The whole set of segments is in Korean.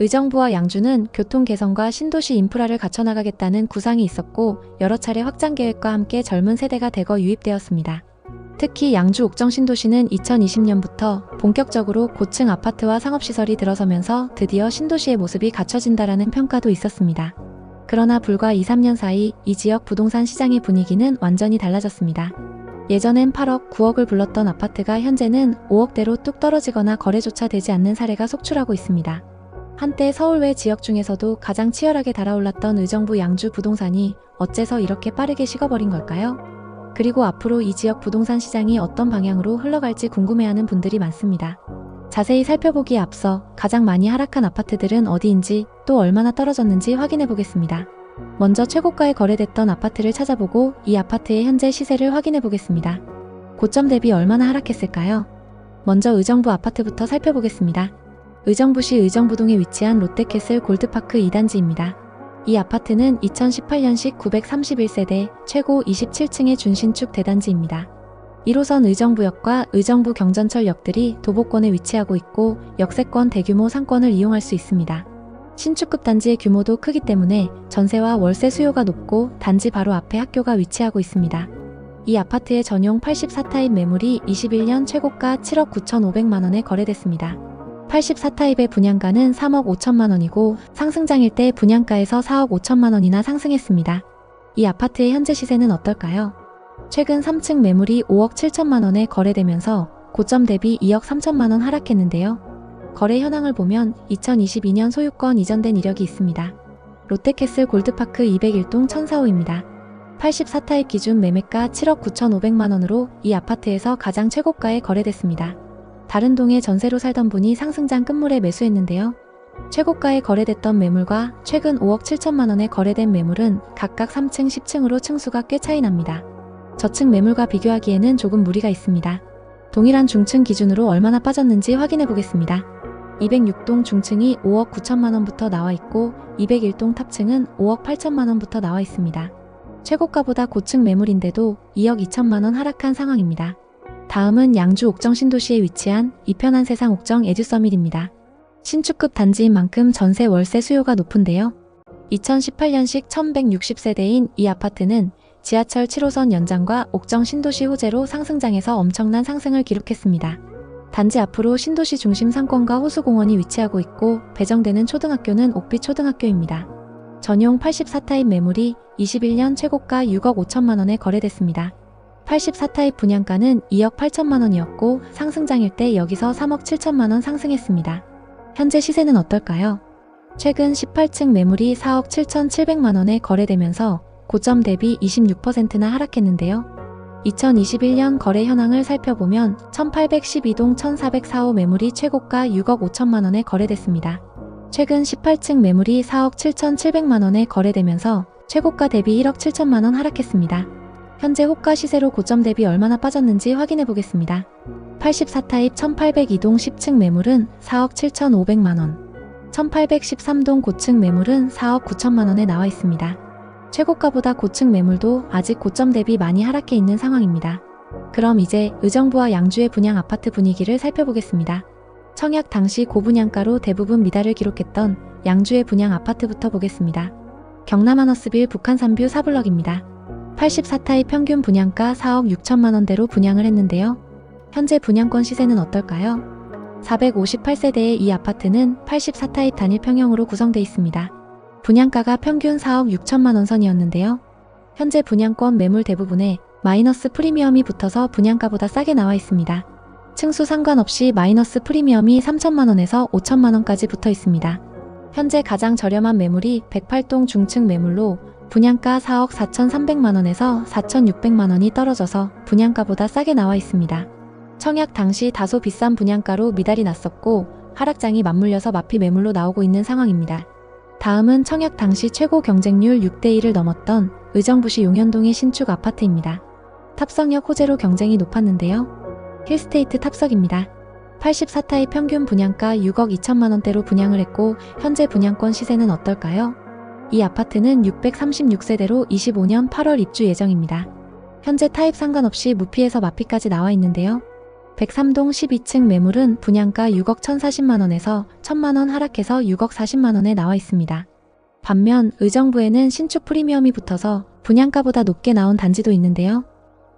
의정부와 양주는 교통 개선과 신도시 인프라를 갖춰나가겠다는 구상이 있었고 여러 차례 확장 계획과 함께 젊은 세대가 대거 유입되었습니다. 특히 양주 옥정 신도시는 2020년부터 본격적으로 고층 아파트와 상업시설이 들어서면서 드디어 신도시의 모습이 갖춰진다라는 평가도 있었습니다. 그러나 불과 2, 3년 사이 이 지역 부동산 시장의 분위기는 완전히 달라졌습니다. 예전엔 8억, 9억을 불렀던 아파트가 현재는 5억대로 뚝 떨어지거나 거래조차 되지 않는 사례가 속출하고 있습니다. 한때 서울 외 지역 중에서도 가장 치열하게 달아올랐던 의정부 양주 부동산이 어째서 이렇게 빠르게 식어버린 걸까요? 그리고 앞으로 이 지역 부동산 시장이 어떤 방향으로 흘러갈지 궁금해하는 분들이 많습니다. 자세히 살펴보기에 앞서 가장 많이 하락한 아파트들은 어디인지 또 얼마나 떨어졌는지 확인해 보겠습니다. 먼저 최고가에 거래됐던 아파트를 찾아보고 이 아파트의 현재 시세를 확인해 보겠습니다. 고점 대비 얼마나 하락했을까요? 먼저 의정부 아파트부터 살펴보겠습니다. 의정부시 의정부동에 위치한 롯데캐슬 골드파크 2단지입니다. 이 아파트는 2018년식 931세대 최고 27층의 준신축 대단지입니다. 1호선 의정부역과 의정부 경전철역들이 도보권에 위치하고 있고 역세권 대규모 상권을 이용할 수 있습니다. 신축급 단지의 규모도 크기 때문에 전세와 월세 수요가 높고 단지 바로 앞에 학교가 위치하고 있습니다. 이 아파트의 전용 84타입 매물이 21년 최고가 7억 9,500만 원에 거래됐습니다. 84타입의 분양가는 3억 5천만 원이고 상승장일 때 분양가에서 4억 5천만 원이나 상승했습니다. 이 아파트의 현재 시세는 어떨까요? 최근 3층 매물이 5억 7천만 원에 거래되면서 고점 대비 2억 3천만 원 하락했는데요. 거래 현황을 보면 2022년 소유권 이전된 이력이 있습니다. 롯데캐슬 골드파크 201동 1004호입니다. 84타입 기준 매매가 7억 9,500만 원으로 이 아파트에서 가장 최고가에 거래됐습니다. 다른 동에 전세로 살던 분이 상승장 끝물에 매수했는데요. 최고가에 거래됐던 매물과 최근 5억 7천만 원에 거래된 매물은 각각 3층, 10층으로 층수가 꽤 차이 납니다. 저층 매물과 비교하기에는 조금 무리가 있습니다. 동일한 중층 기준으로 얼마나 빠졌는지 확인해 보겠습니다. 206동 중층이 5억 9천만 원부터 나와 있고 201동 탑층은 5억 8천만 원부터 나와 있습니다. 최고가보다 고층 매물인데도 2억 2천만 원 하락한 상황입니다. 다음은 양주 옥정 신도시에 위치한 이편한 세상 옥정 에듀 서밋입니다. 신축급 단지인 만큼 전세 월세 수요가 높은데요. 2018년식 1160세대인 이 아파트는 지하철 7호선 연장과 옥정 신도시 호재로 상승장에서 엄청난 상승을 기록했습니다. 단지 앞으로 신도시 중심 상권과 호수공원이 위치하고 있고 배정되는 초등학교는 옥빛 초등학교입니다. 전용 84타입 매물이 21년 최고가 6억 5천만 원에 거래됐습니다. 84타입 분양가는 2억 8천만 원이었고 상승장일 때 여기서 3억 7천만 원 상승했습니다. 현재 시세는 어떨까요? 최근 18층 매물이 4억 7천7백만 원에 거래되면서 고점 대비 26%나 하락했는데요. 2021년 거래 현황을 살펴보면 1812동 1404호 매물이 최고가 6억 5천만 원에 거래됐습니다. 최근 18층 매물이 4억 7천7백만 원에 거래되면서 최고가 대비 1억 7천만 원 하락했습니다. 현재 호가 시세로 고점 대비 얼마나 빠졌는지 확인해 보겠습니다. 84타입 1802동 10층 매물은 4억 7천5백만 원, 1813동 고층 매물은 4억 9천만 원에 나와 있습니다. 최고가보다 고층 매물도 아직 고점 대비 많이 하락해 있는 상황입니다. 그럼 이제 의정부와 양주의 분양 아파트 분위기를 살펴보겠습니다. 청약 당시 고분양가로 대부분 미달을 기록했던 양주의 분양 아파트부터 보겠습니다. 경남 하너스빌 북한 산뷰 4블럭입니다. 84타입 평균 분양가 4억 6천만 원대로 분양을 했는데요. 현재 분양권 시세는 어떨까요? 458세대의 이 아파트는 84타입 단일 평형으로 구성되어 있습니다. 분양가가 평균 4억 6천만 원 선이었는데요. 현재 분양권 매물 대부분에 마이너스 프리미엄이 붙어서 분양가보다 싸게 나와 있습니다. 층수 상관없이 마이너스 프리미엄이 3천만 원에서 5천만 원까지 붙어 있습니다. 현재 가장 저렴한 매물이 108동 중층 매물로 분양가 4억 4,300만 원에서 4,600만 원이 떨어져서 분양가보다 싸게 나와 있습니다. 청약 당시 다소 비싼 분양가로 미달이 났었고 하락장이 맞물려서 마피 매물로 나오고 있는 상황입니다. 다음은 청약 당시 최고 경쟁률 6대1을 넘었던 의정부시 용현동의 신축 아파트입니다. 탑성역 호재로 경쟁이 높았는데요. 힐스테이트 탑석입니다. 84타입 평균 분양가 6억 2천만 원대로 분양을 했고 현재 분양권 시세는 어떨까요? 이 아파트는 636세대로 25년 8월 입주 예정입니다. 현재 타입 상관없이 무피에서 마피까지 나와 있는데요. 103동 12층 매물은 분양가 6억 1,040만 원에서 1,000만 원 하락해서 6억 40만 원에 나와 있습니다. 반면 의정부에는 신축 프리미엄이 붙어서 분양가보다 높게 나온 단지도 있는데요.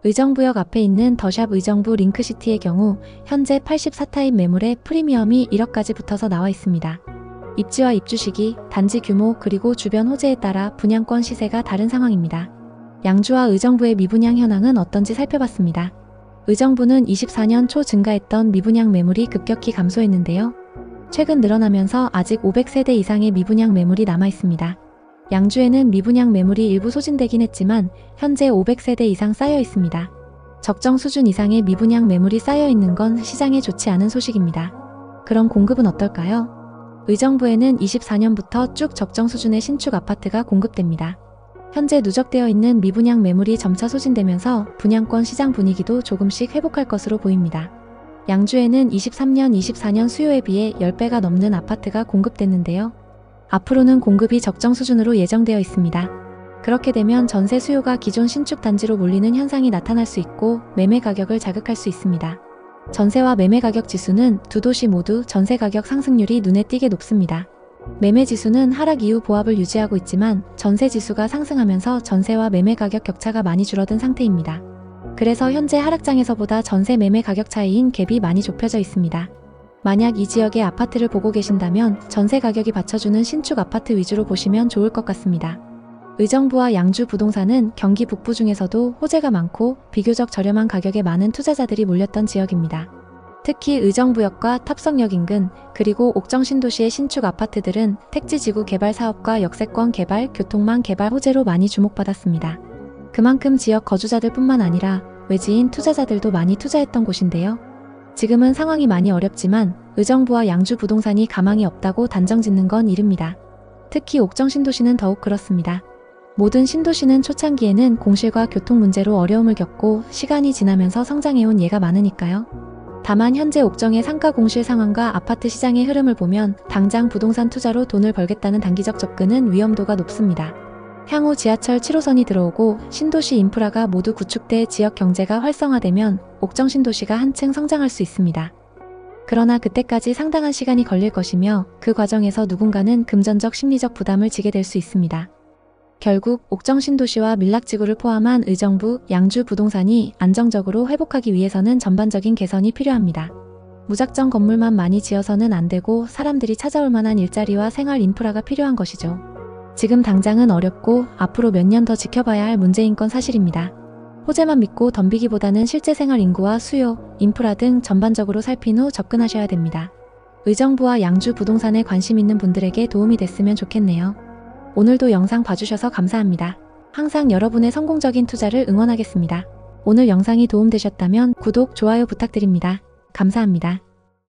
의정부역 앞에 있는 더샵 의정부 링크시티의 경우 현재 84타입 매물에 프리미엄이 1억까지 붙어서 나와 있습니다. 입지와 입주 시기, 단지 규모 그리고 주변 호재에 따라 분양권 시세가 다른 상황입니다. 양주와 의정부의 미분양 현황은 어떤지 살펴봤습니다. 의정부는 24년 초 증가했던 미분양 매물이 급격히 감소했는데요. 최근 늘어나면서 아직 500세대 이상의 미분양 매물이 남아 있습니다. 양주에는 미분양 매물이 일부 소진되긴 했지만 현재 500세대 이상 쌓여 있습니다. 적정 수준 이상의 미분양 매물이 쌓여 있는 건 시장에 좋지 않은 소식입니다. 그럼 공급은 어떨까요? 의정부에는 24년부터 쭉 적정 수준의 신축 아파트가 공급됩니다. 현재 누적되어 있는 미분양 매물이 점차 소진되면서 분양권 시장 분위기도 조금씩 회복할 것으로 보입니다. 양주에는 23년, 24년 수요에 비해 10배가 넘는 아파트가 공급됐는데요. 앞으로는 공급이 적정 수준으로 예정되어 있습니다. 그렇게 되면 전세 수요가 기존 신축 단지로 몰리는 현상이 나타날 수 있고 매매 가격을 자극할 수 있습니다. 전세와 매매 가격 지수는 두 도시 모두 전세 가격 상승률이 눈에 띄게 높습니다. 매매 지수는 하락 이후 보합을 유지하고 있지만 전세 지수가 상승하면서 전세와 매매 가격 격차가 많이 줄어든 상태입니다. 그래서 현재 하락장에서보다 전세 매매 가격 차이인 갭이 많이 좁혀져 있습니다. 만약 이 지역의 아파트를 보고 계신다면 전세 가격이 받쳐주는 신축 아파트 위주로 보시면 좋을 것 같습니다. 의정부와 양주 부동산은 경기 북부 중에서도 호재가 많고 비교적 저렴한 가격에 많은 투자자들이 몰렸던 지역입니다. 특히 의정부역과 탑성역 인근 그리고 옥정 신도시의 신축 아파트들은 택지지구 개발 사업과 역세권 개발, 교통망 개발 호재로 많이 주목받았습니다. 그만큼 지역 거주자들 뿐만 아니라 외지인 투자자들도 많이 투자했던 곳인데요. 지금은 상황이 많이 어렵지만 의정부와 양주 부동산이 가망이 없다고 단정 짓는 건 이릅니다. 특히 옥정 신도시는 더욱 그렇습니다. 모든 신도시는 초창기에는 공실과 교통 문제로 어려움을 겪고 시간이 지나면서 성장해온 예가 많으니까요. 다만 현재 옥정의 상가 공실 상황과 아파트 시장의 흐름을 보면 당장 부동산 투자로 돈을 벌겠다는 단기적 접근은 위험도가 높습니다. 향후 지하철 7호선이 들어오고 신도시 인프라가 모두 구축돼 지역 경제가 활성화되면 옥정 신도시가 한층 성장할 수 있습니다. 그러나 그때까지 상당한 시간이 걸릴 것이며 그 과정에서 누군가는 금전적 심리적 부담을 지게 될 수 있습니다. 결국 옥정 신도시와 밀락지구를 포함한 의정부, 양주 부동산이 안정적으로 회복하기 위해서는 전반적인 개선이 필요합니다. 무작정 건물만 많이 지어서는 안 되고 사람들이 찾아올 만한 일자리와 생활 인프라가 필요한 것이죠. 지금 당장은 어렵고 앞으로 몇 년 더 지켜봐야 할 문제인 건 사실입니다. 호재만 믿고 덤비기보다는 실제 생활 인구와 수요, 인프라 등 전반적으로 살핀 후 접근하셔야 됩니다. 의정부와 양주 부동산에 관심 있는 분들에게 도움이 됐으면 좋겠네요. 오늘도 영상 봐주셔서 감사합니다. 항상 여러분의 성공적인 투자를 응원하겠습니다. 오늘 영상이 도움되셨다면 구독, 좋아요 부탁드립니다. 감사합니다.